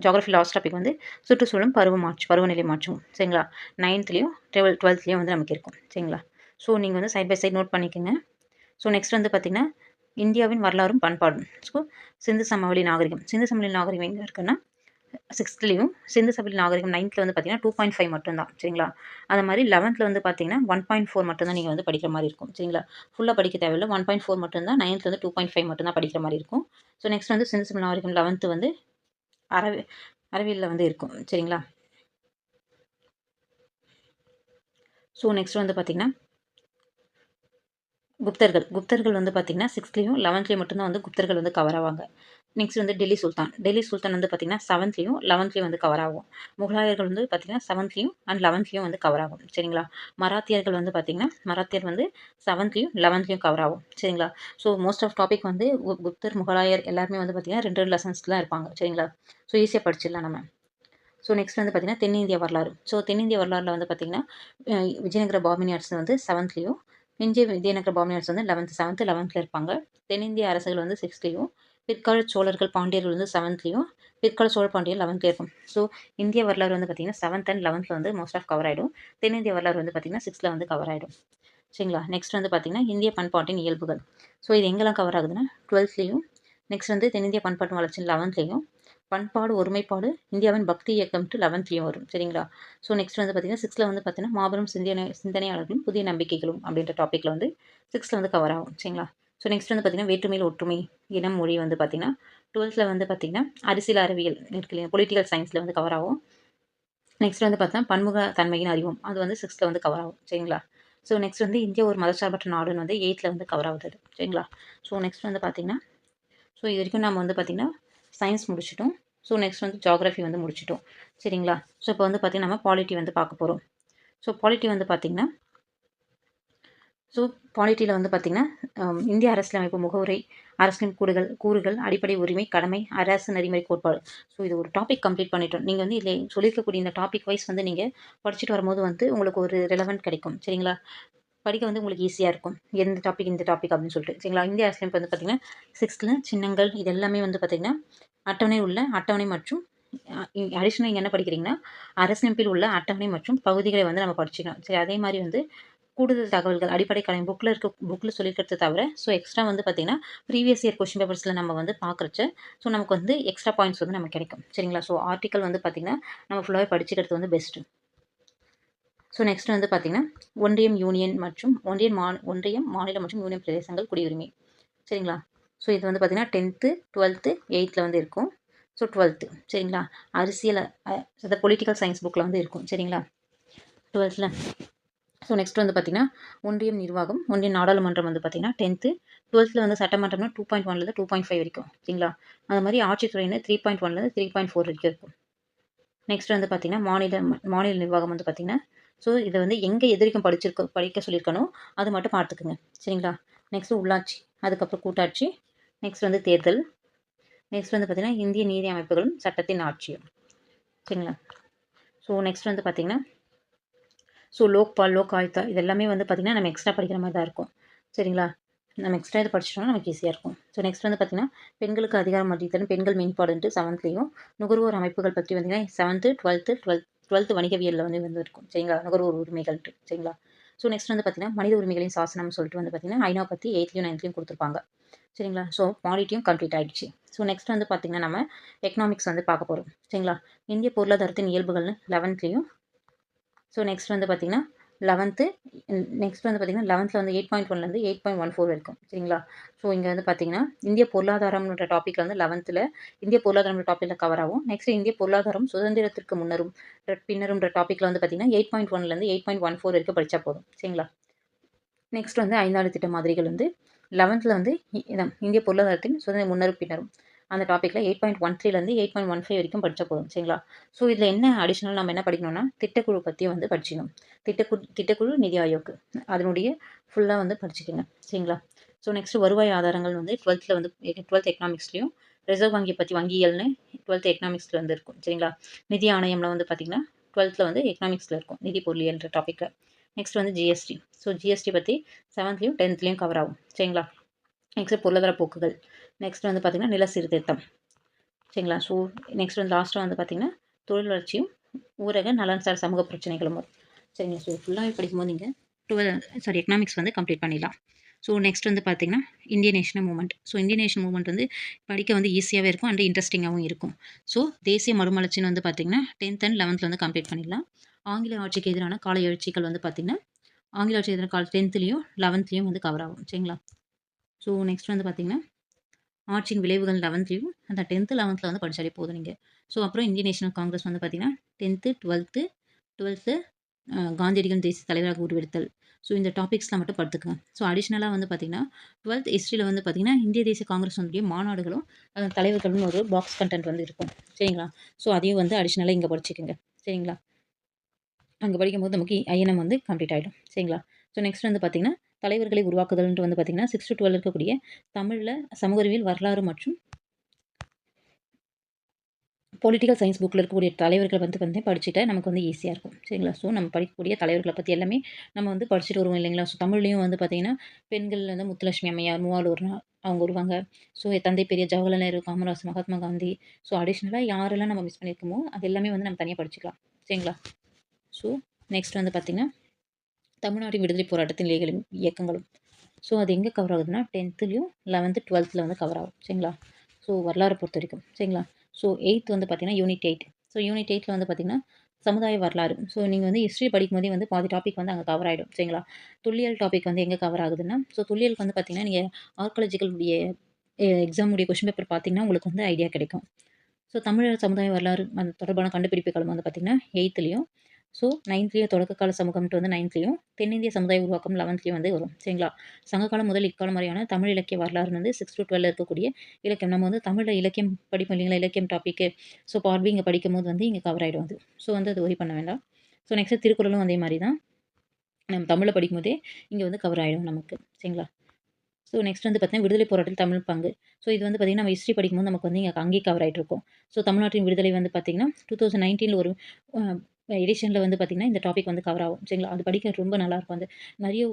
geography last topic வந்து சுற்றுச்சூழலும் பருவ மாற்று பருவநிலை மாற்றம் சரிங்களா? நைன்த்லேயும் டுவெல் டுவெல்த்லேயும் வந்து நமக்கு இருக்கும் சரிங்களா? ஸோ நீங்கள் வந்து சைட் பை சைட் நோட் பண்ணிக்கோங்க. ஸோ நெக்ஸ்ட் வந்து பார்த்திங்கன்னா இந்தியாவின் வரலாறும் பண்பாடும். ஸோ சிந்து சமவெளி நாகரிகம். சிந்து சமவெளி நாகரிகம் எங்கே இருக்குன்னா சிக்ஸ்த்லேயும் சிந்து சமவெளி நாகரிகம் நைன்த்தில் வந்து பார்த்தீங்கன்னா டூ பாயிண்ட் ஃபைவ் மட்டும்தான் சரிங்களா? அது மாதிரி லெவன்த்தில் வந்து பார்த்தீங்கன்னா ஒன் பாயிண்ட் ஃபோர் மட்டும்தான் நீங்கள் வந்து படிக்கிற மாதிரி இருக்கும் சரிங்களா? ஃபுல்லாக படிக்க தேவையில்ல. ஒன் பாயிண்ட் ஃபோர் மட்டும்தான் நைன்த்தில் வந்து டூ பாயிண்ட் ஃபைவ் மட்டும்தான் படிக்கிற மாதிரி இருக்கும். ஸோ நெக்ஸ்ட் வந்து சிந்து சமவெளி நாகரிகம் லெவன்த்து வந்து அறவே அறிவியலில் வந்து இருக்கும். சரிங்களா? ஸோ நெக்ஸ்ட் வந்து பார்த்திங்கன்னா குப்தர்கள். குப்தர்கள் வந்து பார்த்திங்கன்னா சிக்ஸ்த்லேயும் லெவன்த்லேயும் மட்டும்தான் வந்து குப்தர்கள் வந்து கவர் ஆவாங்க. நெக்ஸ்ட் வந்து டெல்லி சுல்தான். டெல்லி சுல்தான் வந்து பார்த்திங்கன்னா செவன்த்லேயும் லெவன்த்லேயும் வந்து கவர் ஆகும். முகலாயர்கள் வந்து பார்த்திங்கன்னா செவன்த்லேயும் அண்ட் லெவன்த்லேயும் வந்து கவர் ஆகும். சரிங்களா? மராத்தியர்கள் வந்து பார்த்திங்கன்னா மராத்தியர் வந்து செவன்த்லேயும் லெவன்த்லேயும் கவர் ஆகும். சரிங்களா? ஸோ மோஸ்ட் ஆஃப் டாபிக் வந்து குப்தர் முகலாயர் எல்லாருமே வந்து பார்த்திங்கன்னா ரெண்டு ரெண்டு லெசன்ஸ் தான் இருப்பாங்க. சரிங்களா? ஸோ ஈஸியாக படிச்சிடலாம் நம்ம. ஸோ நெக்ஸ்ட் வந்து பார்த்திங்கன்னா தென்னிந்திய வரலாறு. ஸோ தென்னிந்திய வரலாறில் வந்து பார்த்திங்கன்னா விஜயநகர பாமினியார்ஸ் வந்து செவன்த்லேயும் இந்திய விஜயநகர பாமினியார்ஸ் வந்து லெவன்த் செவன்த் லெவன்த்தில் இருப்பாங்க. தென்னிந்திய அரசுகள் வந்து சிக்ஸ்த்லேயும் பிற்கால சோழர்கள் பாண்டியர்கள் வந்து செவன்த்லேயும் பிற்கால சோழ பாண்டியர் லெவன்த்லேயும் இருக்கும். ஸோ இந்திய வரலாறு வந்து பார்த்திங்கன்னா செவன்த் அண்ட் லெவன்த்தில் வந்து மோஸ்ட் ஆஃப் கவர் ஆகிடும் தென்னிந்திய வரலாறு வந்து பார்த்திங்கன்னா சிக்ஸ்த்தில் வந்து கவர் ஆகிடும் சரிங்களா? நெக்ஸ்ட் வந்து பார்த்திங்கன்னா இந்திய பண்பாட்டின் இயல்புகள். ஸோ இது எங்கெல்லாம் கவர் ஆகுதுன்னா டுவெல்த்லேயும் நெக்ஸ்ட் வந்து தென்னிந்திய பண்பாட்டு வளர்ச்சி லெவன்த்லேயும் பண்பாடு ஒருமைப்பாடு இந்தியாவின் பக்தி இயக்கம் டு லெவன்த்லேயும் வரும். சரிங்களா? ஸோ நெக்ஸ்ட் வந்து பார்த்தீங்கன்னா சிக்ஸ்த்தில் வந்து பார்த்தீங்கன்னா மாபெரும் சிந்தனை சிந்தனையாளர்களும் புதிய நம்பிக்கைகளும் அப்படின்ற டாப்பிக்கில் வந்து சிக்ஸ்த்தில் வந்து கவர் ஆகும். சரிங்களா? ஸோ நெக்ஸ்ட் வந்து பார்த்தீங்கன்னா வேற்றுமையில் ஒற்றுமை இனம் மொழி வந்து பார்த்திங்கன்னா டுவெல்த்தில் வந்து பார்த்திங்கன்னா அரசியல் அறிவியல் இருக்கு இல்லையா? பொலிட்டிக்கல் சயின்ஸில் வந்து கவர் ஆகும். நெக்ஸ்ட் வந்து பார்த்தா பன்முக தன்மையின் அறிவும் அது வந்து சிக்ஸ்த்தில் வந்து கவர் ஆகும். சரிங்களா? ஸோ நெக்ஸ்ட் வந்து இந்தியா ஒரு மதச்சார்பற்ற நாடுன்னு வந்து எயித்தில் வந்து கவர் ஆகுது. சரிங்களா? ஸோ நெக்ஸ்ட் வந்து பார்த்திங்கன்னா ஸோ இது வரைக்கும் நம்ம வந்து பார்த்திங்கன்னா சயின்ஸ் முடிச்சிட்டோம். ஸோ நெக்ஸ்ட் வந்து ஜாகிரஃபி வந்து முடிச்சிட்டோம். சரிங்களா? ஸோ இப்போ வந்து பார்த்திங்கன்னா நம்ம பாலிட்டி வந்து பார்க்க போகிறோம் ஸோ பாலிட்டி வந்து பார்த்திங்கன்னா ஸோ பாலிட்டியில் வந்து பார்த்திங்கன்னா இந்திய அரசியலமைப்பு முகவுரை அரசியல் கூறுகள் கூறுகள் அடிப்படை உரிமை கடமை அரசு நெறிமுறை கோட்பாடு. ஸோ இது ஒரு டாபிக் கம்ப்ளீட் பண்ணிட்டோம். நீங்கள் வந்து இதில் சொல்லியிருக்கக்கூடிய இந்த டாபிக் வைஸ் வந்து நீங்கள் படிச்சுட்டு வரும்போது வந்து உங்களுக்கு ஒரு ரெலவெண்ட் கிடைக்கும். சரிங்களா? படிக்க வந்து உங்களுக்கு ஈஸியாக இருக்கும். எந்த டாபிக் இந்த டாபிக் அப்படின்னு சொல்லிட்டு. சரிங்களா? இந்திய அரசியலமைப்பு வந்து பார்த்திங்கன்னா சிக்ஸ்த்தில் சின்னங்கள் இது எல்லாமே வந்து பார்த்திங்கன்னா அட்டவணை உள்ள அட்டவணை மற்றும் அடிஷனல் நீங்கள் என்ன படிக்கிறீங்கன்னா அரசியலமைப்பில் உள்ள அட்டவணை மற்றும் பகுதிகளை வந்து நம்ம படிச்சுக்கணும் சரி அதே மாதிரி வந்து கூடுதல் தகவல்கள் அடிப்படை கலை புக்கில் இருக்க புக்கில் சொல்லிக்கிறது தவிர ஸோ எக்ஸ்ட்ரா வந்து பார்த்திங்கன்னா ப்ரீவியஸ் இயர் கொஷின் பேப்பர்ஸில் நம்ம வந்து பார்க்குறச்சு ஸோ நமக்கு வந்து எக்ஸ்ட்ரா பாயிண்ட்ஸ் வந்து நமக்கு கிடைக்கும். சரிங்களா? ஸோ ஆர்டிக்கல் வந்து பார்த்திங்கன்னா நம்ம ஃபுல்லாகவே படிச்சுக்கிறது வந்து பெஸ்ட்டு ஸோ நெக்ஸ்ட் வந்து பார்த்திங்கன்னா ஒன்றியம் யூனியன் மற்றும் ஒன்றியம் மா ஒன்றியம் மாநிலம் மற்றும் யூனியன் பிரதேசங்கள் குடியுரிமை. சரிங்களா? ஸோ இது வந்து பார்த்திங்கன்னா டென்த்து டுவெல்த்து எயித்தில் வந்து இருக்கும். ஸோ டுவெல்த்து சரிங்களா? அரசியல் பொலிட்டிக்கல் சயின்ஸ் புக்கில் வந்து இருக்கும். சரிங்களா? டுவெல்த்தில் ஸோ நெக்ஸ்ட் வந்து பார்த்திங்கன்னா ஒன்றியம் நிர்வாகம் ஒன்றிய நாடாளுமன்றம் வந்து பார்த்திங்கன்னா டென்த்து டுவெல்த்தில் வந்து சட்டமன்றம்னா டூ பாயிண்ட் ஒன்லேருந்து டூ பாயிண்ட் ஃபைவ் வரைக்கும் சரிங்களா? அது மாதிரி ஆட்சித்துறையினர் த்ரீ பாயிண்ட் ஒன்லேருந்து த்ரீ பாயிண்ட் ஃபோர் வரைக்கும் இருக்கும். நெக்ஸ்ட் வந்து பார்த்திங்கன்னா மாநில மாநில நிர்வாகம் வந்து பார்த்திங்கன்னா ஸோ இதை வந்து எங்கே எதிர்க்கும் படிச்சிருக்க படிக்க சொல்லியிருக்கணும் அது மட்டும் பார்த்துக்குங்க சரிங்களா? நெக்ஸ்ட் உள்ளாட்சி அதுக்கப்புறம் கூட்டாட்சி நெக்ஸ்ட் வந்து தேர்தல் நெக்ஸ்ட் வந்து பார்த்திங்கன்னா இந்திய நீதி அமைப்புகளும் சட்டத்தின் ஆட்சியும் சரிங்களா? ஸோ நெக்ஸ்ட் வந்து பார்த்திங்கன்னா ஸோ லோக்பால் லோக் ஆயுத்தா இது எல்லாமே வந்து பார்த்திங்கன்னா நம்ம எக்ஸ்ட்ரா படிக்கிற மாதிரி தான் இருக்கும். சரிங்களா? நம்ம எக்ஸ்ட்ரா இது படிச்சிட்டோம்னா நமக்கு ஈஸியாக இருக்கும். ஸோ நெக்ஸ்ட் வந்து பார்த்திங்கன்னா பெண்களுக்கு அதிகாரம் அளித்தல் பெண்கள் மேம்பாடுன்ட்டு செவன்த்லேயும் நுகர்வோர் அமைப்புகள் பற்றி வந்தீங்கன்னா செவன்த்து டுவெல்த்து டுவெல்த் டுவெல்த்து வணிகவியலில் வந்து வந்து இருக்கும். சரிங்களா? நுகர்வோர் உரிமைகள்ட்டு சரிங்களா? ஸோ நெக்ஸ்ட் வந்து பார்த்திங்கன்னா மனித உரிமைகளின் சாசனம் சொல்லிட்டு வந்து பார்த்திங்கன்னா ஐநா பற்றி எயித்லையும் நைன்த்லையும் கொடுத்துருப்பாங்க. சரிங்களா? ஸோ பாலிட்டியும் கம்ப்ளீட் ஆகிடுச்சு ஸோ நெக்ஸ்ட் வந்து பார்த்திங்கன்னா நம்ம எக்கனாமிக்ஸ் வந்து பார்க்க போகிறோம் சரிங்களா? இந்திய பொருளாதாரத்தின் இயல்புகள்னு லெவன்த்லேயும் ஸோ நெக்ஸ்ட் வந்து பார்த்திங்கன்னா லெவன்த்து நெக்ஸ்ட் வந்து பார்த்திங்கன்னா லெவன்த்தில் வந்து எயிட் பாயிண்ட் ஒன்லேருந்து எயிட் பாயிண்ட் ஒன் ஃபோர் வரைக்கும் சரிங்களா? ஸோ இங்கே வந்து பார்த்திங்கன்னா இந்திய பொருளாதாரம்ன்ற டாப்பிக்கில் வந்து லெவன்த்தில் இந்திய பொருளாதாரம் டாப்பிக்கில் கவர் ஆகும். நெக்ஸ்ட் இந்திய பொருளாதாரம் சுதந்திரத்திற்கு முன்னரும் பின்னரும்ன்ற டாப்பிக்கில் வந்து பார்த்திங்கன்னா எயிட் பாயிண்ட் ஒன்லேருந்து எயிட் பாயிண்ட் ஒன் ஃபோர் வரைக்கும் படித்தா போதும் சரிங்களா? நெக்ஸ்ட் வந்து ஐந்தாண்டு திட்ட மாதிரிகள் வந்து லெவன்த்தில் வந்து இந்திய பொருளாதாரத்தின் சுதந்திர முன்னரும் பின்னரும். அந்த டாப்பிக்கில் எயிட் பாயிண்ட் ஒன் த்ரீலேருந்து எயிட் பாயிண்ட் ஒன் ஃபைவ் வரைக்கும் படித்தா போதும் சரிங்களா? ஸோ இதில் என்ன அடிஷ்னல் நம்ம என்ன படிக்கணும்னா திட்டக்குழு பற்றி வந்து படிச்சிக்கணும். திட்டக்குழு திட்டக்குழு நிதி ஆயோக் அதனுடைய ஃபுல்லாக வந்து படிச்சுக்கோங்க சரிங்களா? ஸோ நெக்ஸ்ட் வருவாய் ஆதாரங்கள் வந்து டுவெல்த்தில் வந்து டுவெல்த் எக்கனாமிக்ஸ்லேயும் ரிசர்வ் வங்கியை பற்றி வங்கியல்னு டுவெல்த் எக்கனாமிக்ஸில் வந்து இருக்கும் சரிங்களா? நிதி ஆணையம்ல வந்து பார்த்திங்கன்னா டுவெல்த்தில் வந்து எக்கனாமிக்ஸில் இருக்கும் நிதி பொருளியல்ன்ற டாப்பிக்கில் நெக்ஸ்ட் வந்து ஜிஎஸ்டி ஸோ ஜிஎஸ்டி பற்றி செவன்த்லேயும் டென்த்லேயும் கவர் ஆகும் சரிங்களா? நெக்ஸ்ட் பொருளாதார போக்குகள். நெக்ஸ்ட் வந்து பார்த்திங்கன்னா நில சீர்திருத்தம். சரிங்களா? ஸோ நெக்ஸ்ட் வந்து லாஸ்ட்டாக வந்து பார்த்திங்கன்னா தொழில் வளர்ச்சியும் ஊரக நலன் சார் சமூக பிரச்சனைகளும். வரும் சரிங்களா ஸோ ஃபுல்லாகவே படிக்கும்போது நீங்கள் டுவெல் சாரி எக்கனாமிக்ஸ் வந்து கம்ப்ளீட் பண்ணிடலாம். ஸோ நெக்ஸ்ட் வந்து பார்த்திங்கன்னா Indian national movement so Indian national movement வந்து படிக்க வந்து ஈஸியாகவே இருக்கும் அண்ட் இன்ட்ரெஸ்டிங்காகவும் இருக்கும். ஸோ தேசிய மறுமலர்ச்சின்னு வந்து பார்த்திங்கன்னா டென்த் அண்ட் லெவன்த்தில் வந்து கம்ப்ளீட் பண்ணிடலாம். ஆங்கில ஆட்சிக்கு எதிரான கால எழுச்சிகள் வந்து பார்த்திங்கன்னா ஆங்கில ஆட்சிக்கு எதிரான கால டென்த்லேயும் லெவன்த்லேயும் வந்து கவர் ஆகும். சரிங்களா? ஸோ நெக்ஸ்ட் வந்து பார்த்திங்கன்னா ஆட்சியின் விளைவுகள் லெவன்த்லையும் அந்த டென்த்து லெவன்த்தில் வந்து படித்தாலே போதும் நீங்கள் ஸோ அப்புறம் இந்தியன் நேஷனல் காங்கிரஸ் வந்து பார்த்திங்கன்னா டென்த்து டுவெல்த்து டுவெல்த்து காந்தியடிகள் தேசிய தலைவராக உருவெடுத்தல். ஸோ இந்த டாபிக்ஸ்லாம் மட்டும் படுத்துக்கங்க. ஸோ அடிஷ்னலாக வந்து பார்த்திங்கன்னா டுவெல்த் ஹிஸ்ட்ரியில் வந்து பார்த்திங்கன்னா இந்திய தேசிய காங்கிரஸ் வந்து மாநாடுகளும் அதன் தலைவர்களும் ஒரு பாக்ஸ் கண்டென்ட் வந்து இருக்கும். சரிங்களா? ஸோ அதையும் வந்து அடிஷ்னலாக இங்கே படிச்சுக்கோங்க. சரிங்களா? அங்கே படிக்கும்போது நமக்கு ஐஎன்எம் வந்து கம்ப்ளீட் ஆகிடும் சரிங்களா? ஸோ நெக்ஸ்ட் வந்து பார்த்திங்கன்னா தலைவர்களை உருவாக்குதல்ன்ட்டு வந்து பார்த்திங்கன்னா சிக்ஸ் டு டுவெல் இருக்கக்கூடிய தமிழில் சமூக அறிவியல் வரலாறு மற்றும் பொலிட்டிக்கல் சயின்ஸ் புக்கில் இருக்கக்கூடிய தலைவர்களை வந்து வந்து படிச்சுட்டா நமக்கு வந்து ஈஸியாக இருக்கும். சரிங்களா? ஸோ நம்ம படிக்கக்கூடிய தலைவர்களை பற்றி எல்லாமே நம்ம வந்து படிச்சுட்டு வருவோம் இல்லைங்களா? ஸோ தமிழ்லேயும் வந்து பார்த்திங்கன்னா பெண்கள் வந்து முத்துலட்சுமி அம்மையார் மூவாலூர்னா அவங்க வருவாங்க. ஸோ தந்தை பெரிய ஜவஹர்லால் நேரு காமராஜ் மகாத்மா காந்தி. ஸோ அடிஷ்னலாக யாரெல்லாம் நம்ம மிஸ் பண்ணியிருக்கோமோ அது எல்லாமே வந்து நம்ம தனியாக படிச்சுக்கலாம். சரிங்களா? ஸோ நெக்ஸ்ட் வந்து பார்த்திங்கன்னா தமிழ்நாடு விடுதலை போராட்டத்தின் நிலைகளும் இயக்கங்களும். ஸோ அது எங்கே கவர் ஆகுதுன்னா டென்த்துலேயும் லெவன்த்து டுவெல்த்தில் வந்து கவர் ஆகும். சரிங்களா? ஸோ வரலாறு பொறுத்த வரைக்கும். சரிங்களா? ஸோ எயித் வந்து பார்த்திங்கன்னா யூனிட் எயிட் ஸோ யூனிட் எயிட்டில் வந்து பார்த்திங்கன்னா சமுதாய வரலாறு. ஸோ நீங்கள் வந்து ஹிஸ்ட்ரி படிக்கும்போதே வந்து பாதி டாபிக் வந்து அங்கே கவர் ஆகிடும் சரிங்களா? துல்லியல் டாபிக் வந்து எங்கே கவர் ஆகுதுன்னா ஸோ தொல்லியலுக்கு வந்து பார்த்திங்கன்னா நீங்கள் ஆர்காலஜிக்கல் உடைய எக்ஸாமுடைய கொஷின் பேப்பர் பார்த்திங்கன்னா உங்களுக்கு வந்து ஐடியா கிடைக்கும். ஸோ தமிழர் சமுதாய வரலாறு அந்த தொடர்பான கண்டுபிடிப்புகள் வந்து பார்த்திங்கன்னா எயித்துலேயும் ஸோ நைன்த்லேயும் தொடக்கக்கால சமூகம்ட்டு வந்து நைன்த்லேயும் தென்னிந்திய சமுதாய உருவாக்கம் லெவன்த்லேயும் வந்து வரும். சரிங்களா? சங்ககாலம் முதல் இக்காலம் வரையான தமிழ் இலக்கிய வரலாறு வந்து சிக்ஸ் டு டுவெல் இருக்கக்கூடிய இலக்கியம். நம்ம வந்து தமிழில் இலக்கியம் படிப்போம் இல்லைங்களா? இலக்கியம் டாப்பிக்கு ஸோ பார்வி இங்கே படிக்கும் போது வந்து இங்கே கவர் ஆகிடும் அது. ஸோ வந்து அது ஒரி பண்ண வேண்டாம். ஸோ நெக்ஸ்ட்டு திருக்குறளும் அதே மாதிரி தான். நம்ம தமிழில் படிக்கும்போதே இங்கே வந்து கவர் ஆகிடும் நமக்கு. சரிங்களா? ஸோ நெக்ஸ்ட் வந்து பார்த்தீங்கன்னா விடுதலை போராட்டத்தில் தமிழ் பங்கு. ஸோ இது வந்து பார்த்திங்கன்னா நம்ம ஹிஸ்ட்ரி படிக்கும்போது நமக்கு வந்து இங்கே அங்கேயே கவர் ஆகிட்டு இருக்கும் ஸோ தமிழ்நாட்டின் விடுதலை வந்து பார்த்திங்கன்னா டூ தௌசண்ட் நைன்டீனில் ஒரு எடிஷனில் வந்து பார்த்திங்கன்னா இந்த டாபிக் வந்து கவர் ஆகும். சரிங்களா? அது படிக்க ரொம்ப நல்லாயிருக்கும். வந்து நிறைய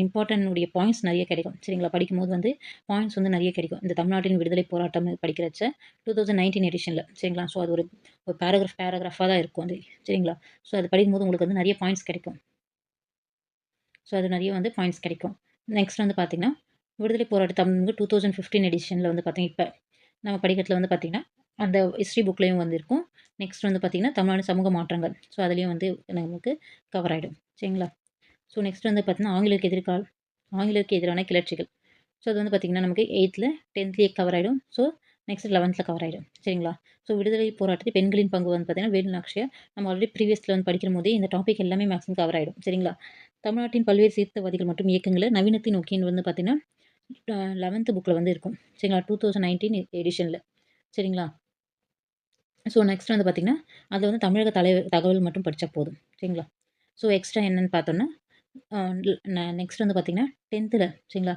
இம்பார்ட்டன்னுடைய பாயிண்ட்ஸ் நிறைய கிடைக்கும். சரிங்களா? படிக்கும்போது வந்து பாயிண்ட்ஸ் வந்து நிறைய கிடைக்கும். இந்த தமிழ்நாட்டின் விடுதலை போராட்டம் படிக்கிறச்ச டூ தௌசண்ட் நைன்டீன் எடிஷனில் சரிங்களா? ஸோ அது ஒரு ஒரு பேராகிராஃப் பேராகிராஃபாக தான் இருக்கும் அது. சரிங்களா? ஸோ அது படிக்கும்போது உங்களுக்கு வந்து நிறைய பாயிண்ட்ஸ் கிடைக்கும். ஸோ அது நிறைய வந்து பாயிண்ட்ஸ் கிடைக்கும். நெக்ஸ்ட் வந்து பார்த்திங்கன்னா விடுதலை போராட்ட தமிழ் டூ தௌசண்ட் ஃபிஃப்டீன் எடிஷனில் வந்து பார்த்திங்கன்னா இப்போ நம்ம படிக்கிறதுல வந்து பார்த்திங்கன்னா அந்த ஹிஸ்ட்ரி புக்லேயும் வந்து இருக்கும். நெக்ஸ்ட் வந்து பார்த்திங்கன்னா தமிழ்நாடு சமூக மாற்றங்கள். ஸோ அதுலேயும் வந்து நமக்கு கவர் ஆகிடும் சரிங்களா? ஸோ நெக்ஸ்ட் வந்து பார்த்திங்கன்னா ஆங்கிலருக்கு எதிர்கால் ஆங்கிலருக்கு எதிரான கிளர்ச்சிகள். ஸோ அது வந்து பார்த்திங்கன்னா நமக்கு எயித்தில் டென்த்லேயே கவர் ஆகிடும் ஸோ நெக்ஸ்ட் லெவன்த்தில் கவர் ஆகிடும் சரிங்களா? ஸோ விடுதலை போராட்டத்தில் பெண்களின் பங்கு வந்து பார்த்திங்கன்னா வேலு நம்ம ஆல்ரெடி ப்ரீவியஸில் வந்து படிக்கிற போதே இந்த டாபிக் எல்லாமே மேக்ஸிமம் கவர் ஆகிடும் சரிங்களா? தமிழ்நாட்டின் பல்வேறு சீர்த்தவாதிகள் மற்றும் இயக்கங்களை நவீனத்தின் நோக்கின்னு வந்து பார்த்திங்கன்னா லெவன்த்து புக்கில் வந்து இருக்கும். சரிங்களா? டூ தௌசண்ட் நைன்டீன் எடிஷனில் சரிங்களா? ஸோ நெக்ஸ்ட் வந்து பார்த்திங்கன்னா அதில் வந்து தமிழக தலை தகவல் மட்டும் படித்தா போதும். சரிங்களா? ஸோ எக்ஸ்ட்ரா என்னென்னு பார்த்தோன்னா நெக்ஸ்ட் வந்து பார்த்திங்கன்னா டென்த்தில் சரிங்களா?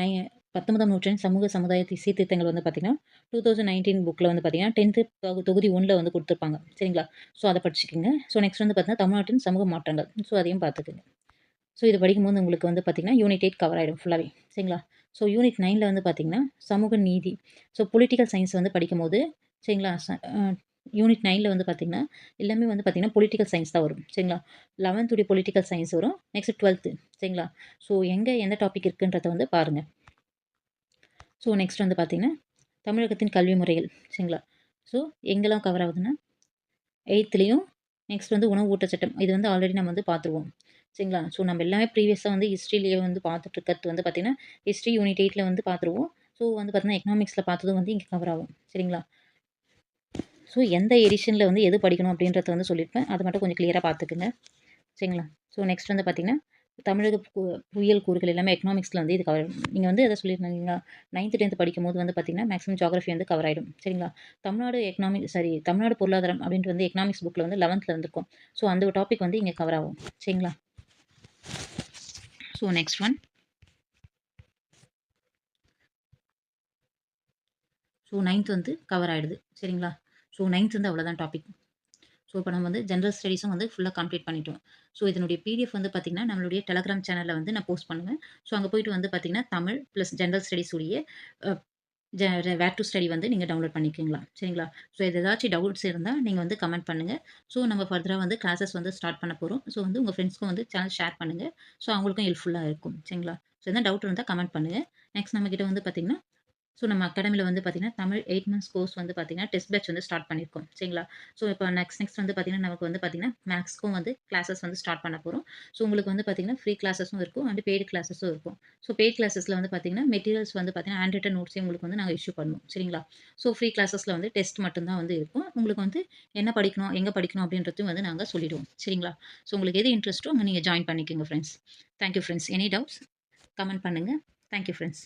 நை பத்தொன்பதாம் நூற்றாண்டு சமூக சமுதாய சீர்திருத்தங்கள் வந்து பார்த்திங்கன்னா டூ தௌசண்ட் நைன்டீன் புக்கில் வந்து பார்த்திங்கன்னா டென்த்து தொகுதி ஒன்றில் வந்து கொடுத்துருப்பாங்க. சரிங்களா? ஸோ அதை படிச்சுக்கோங்க. ஸோ நெக்ஸ்ட் வந்து பார்த்திங்கன்னா தமிழ்நாட்டின் சமூக மாற்றங்கள். ஸோ அதையும் பார்த்துக்குங்க. ஸோ இது படிக்கும்போது உங்களுக்கு வந்து பார்த்திங்கன்னா யூனிட் எயிட் கவர் ஆகிடும் ஃபுல்லாகவே சரிங்களா? ஸோ யூனிட் நைனில் வந்து பார்த்திங்கன்னா சமூக நீதி. ஸோ பொலிட்டிக்கல் சயின்ஸ் வந்து படிக்கும்போது சரிங்களா? யூனிட் நைனில் வந்து பார்த்திங்கன்னா எல்லாமே வந்து பார்த்திங்கன்னா பொலிட்டிக்கல் சயின்ஸ் தான் வரும். சரிங்களா? லெவன்த்துடைய பொலிட்டிக்கல் சயின்ஸ் வரும். நெக்ஸ்ட் டுவெல்த்து சரிங்களா? ஸோ எங்கே எந்த டாபிக் இருக்குன்றதை வந்து பாருங்கள் ஸோ நெக்ஸ்ட் வந்து பார்த்திங்கன்னா தமிழகத்தின் கல்வி முறைகள் சரிங்களா? ஸோ எங்கெல்லாம் கவர் ஆகுதுன்னா எயித்துலேயும் நெக்ஸ்ட் வந்து உணவு ஊட்டச்சட்டம் இது வந்து ஆல்ரெடி நம்ம வந்து பார்த்துருவோம் சரிங்களா? ஸோ நம்ம எல்லாமே ப்ரீவியஸாக வந்து ஹிஸ்ட்ரிலேயே வந்து பார்த்துட்டு இருக்கிறது வந்து பார்த்திங்கன்னா ஹிஸ்ட்ரி யூனிட் எயிட்டில் வந்து பார்த்துருவோம் ஸோ வந்து பார்த்திங்கன்னா எக்கனாமிக்ஸில் பார்த்ததும் வந்து இங்கே கவர் ஆகும். சரிங்களா? ஸோ எந்த எடிஷனில் வந்து எது படிக்கணும் அப்படின்றத வந்து சொல்லியிருப்பேன். அதை மட்டும் கொஞ்சம் கிளியராக பார்த்துக்குங்க. சரிங்களா? ஸோ நெக்ஸ்ட் வந்து பார்த்திங்கன்னா தமிழக புயல் கூறுகள் எல்லாமே எக்கனாமிக்ஸில் வந்து இது கவர் நீங்கள் வந்து எதை சொல்லியிருந்தீங்க நைன்த்து டென்த்து படிக்கும் போது வந்து பார்த்திங்கன்னா மேக்ஸிமம் ஜாகிரஃபி வந்து கவர் ஆகிடும் சரிங்களா? தமிழ்நாடு எக்கனாமிக் சாரி தமிழ்நாடு பொருளாதாரம் அப்படின்ட்டு வந்து எக்கனாமிக்ஸ் புக்கில் வந்து லெவன்த்தில் இருந்திருக்கும் ஸோ அந்த டாபிக் வந்து இங்கே கவர் ஆகும். சரிங்களா? So next one so ninth வந்து கவர் ஆகிடுது சரிங்களா? ஸோ நைன்த் வந்து அவ்வளோதான் டாபிக் ஸோ இப்போ நம்ம வந்து ஜென்ரல் ஸ்டடீஸும் வந்து ஃபுல்லாக கம்ப்ளீட் பண்ணிட்டோம். ஸோ இதனுடைய பிடிஎஃப் வந்து பார்த்திங்கன்னா நம்மளுடைய டெலகிராம் சேனலில் வந்து நான் போஸ்ட் பண்ணுவேன். ஸோ அங்கே போயிட்டு வந்து பார்த்திங்கன்னா தமிழ் ப்ளஸ் ஜென்ரல் ஸ்டடீஸ் உடைய வேர் டு ஸ்டடி வந்து நீங்கள் டவுன்லோட் பண்ணிக்கலாம் சரிங்களா? ஸோ இது ஏதாச்சும் டவுட்ஸ் இருந்தால் நீங்கள் வந்து கமெண்ட் பண்ணுங்கள் ஸோ நம்ம ஃபர்தராக வந்து கிளாஸஸ் வந்து ஸ்டார்ட் பண்ண போகிறோம் ஸோ வந்து உங்கள் ஃப்ரெண்ட்ஸ்க்கும் வந்து சேனல் ஷேர் பண்ணுங்கள் ஸோ அவங்களுக்கும் ஹெல்ப்ஃபுல்லாக இருக்கும். சரிங்களா? ஸோ எதாவது டவுட் இருந்தால் கமெண்ட் பண்ணுங்கள் நெக்ஸ்ட் நம்மக்கிட்ட வந்து பார்த்திங்கன்னா ஸோ நம்ம அகாடமியில் வந்து பார்த்திங்கன்னா தமிழ் எயிட் மந்த்ஸ் கோர்ஸ் வந்து பார்த்திங்கன்னா டெஸ்ட் பேட்ச் வந்து ஸ்டார்ட் பண்ணியிருக்கோம் சரிங்களா? ஸோ இப்போ நெக்ஸ்ட் நெக்ஸ்ட் வந்து பார்த்திங்கன்னா நமக்கு வந்து பார்த்திங்கன்னா மேக்ஸ்க்கும் வந்து கிளாஸஸ் வந்து ஸ்டார்ட் பண்ண போகிறோம் ஸோ உங்களுக்கு வந்து பார்த்திங்கன்னா ஃப்ரீ கிளாஸஸும் இருக்கும் அண்ட் பெய்டு கிளாஸஸும் இருக்கும். ஸோ பெய்ட் கிளாஸஸில் வந்து பார்த்திங்கன்னா மெட்டீரியல்ஸ் வந்து பார்த்திங்கன்னா ஹேண்ட் ரிட்டன் நோட்ஸே உங்களுக்கு வந்து நாங்கள் இஷ்யூ பண்ணுவோம். சரிங்களா? ஸோ ஃப்ரீ கிளாஸஸில் வந்து டெஸ்ட் மட்டும்தான் வந்து இருக்கும். உங்களுக்கு வந்து என்ன படிக்கணும் எங்கே படிக்கணும் அப்படின்றதையும் வந்து நாங்கள் சொல்லிவிடுவோம் சரிங்களா? ஸோ உங்களுக்கு எது இன்ட்ரெஸ்ட்டோ அங்கே நீங்கள் ஜாயின் பண்ணிக்கோங்க friends thank you friends any doubts comment பண்ணுங்கள் தேங்க்யூ ஃப்ரெண்ட்ஸ்